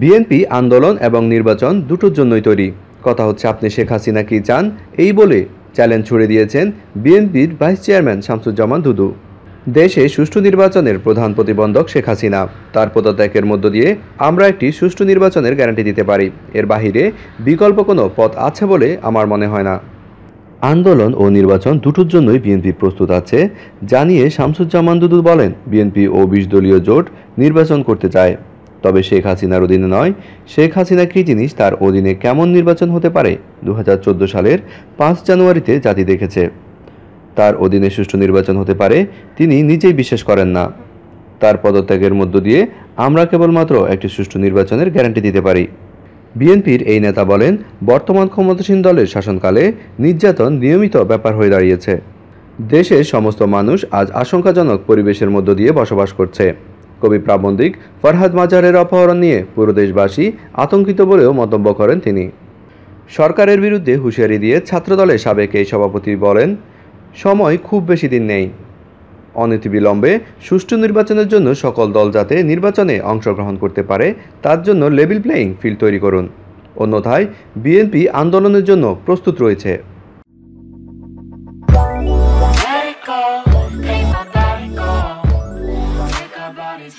BNP আন্দোলন এবং নির্বাচন দুটোর জন্যই তৈরি। কথা হচ্ছে, আপনি শেখ হাসিনা কি চান? এই বলে চ্যালেঞ্জ ছুড়ে দিয়েছেন বিএনপির ভাইস চেয়ারম্যান শামসুজ্জামান দুদু। দেশে সুষ্ঠু নির্বাচনের প্রধান প্রতিবন্ধক শেখ হাসিনা। তার পদত্যাগের মধ্য দিয়ে আমরা একটি সুষ্ঠু নির্বাচনের গ্যারান্টি দিতে পারি। এর বাহিরে বিকল্প কোনো পথ আছে বলে আমার মনে হয় না। আন্দোলন ও নির্বাচন দুটোর জন্যই বিএনপি প্রস্তুত আছে, জানিয়ে শামসুজ্জামান দুদু বলেন, বিএনপি ও বিশ দলীয় জোট নির্বাচন করতে চায়। তবে শেখ হাসিনার অধীনে নয়, শেখ হাসিনা কী জিনিস তার অধীনে কেমন নির্বাচন হতে পারে দু হাজার চোদ্দ সালের পাঁচ জানুয়ারিতে জাতি দেখেছে। তার অধীনে সুষ্ঠু নির্বাচন হতে পারে, তিনি নিজেই বিশ্বাস করেন না। তার পদত্যাগের মধ্য দিয়ে আমরা কেবলমাত্র একটি সুষ্ঠু নির্বাচনের গ্যারান্টি দিতে পারি। বিএনপির এই নেতা বলেন, বর্তমান ক্ষমতাসীন দলের শাসনকালে নির্যাতন নিয়মিত ব্যাপার হয়ে দাঁড়িয়েছে। দেশের সমস্ত মানুষ আজ আশঙ্কাজনক পরিবেশের মধ্য দিয়ে বসবাস করছে। কবি প্রাবন্ধিক ফরহাদ মাজারের অপহরণ নিয়ে পুরো দেশবাসী আতঙ্কিত বলেও মন্তব্য করেন তিনি। সরকারের বিরুদ্ধে হুঁশিয়ারি দিয়ে ছাত্রদলের সাবেক এই সভাপতি বলেন, সময় খুব বেশি দিন নেই। অনীতিবিলম্বে সুষ্ঠু নির্বাচনের জন্য সকল দল যাতে নির্বাচনে অংশগ্রহণ করতে পারে, তার জন্য লেভেল প্লেয়িং ফিল্ড তৈরি করুন। অন্যথায় বিএনপি আন্দোলনের জন্য প্রস্তুত রয়েছে।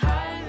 High.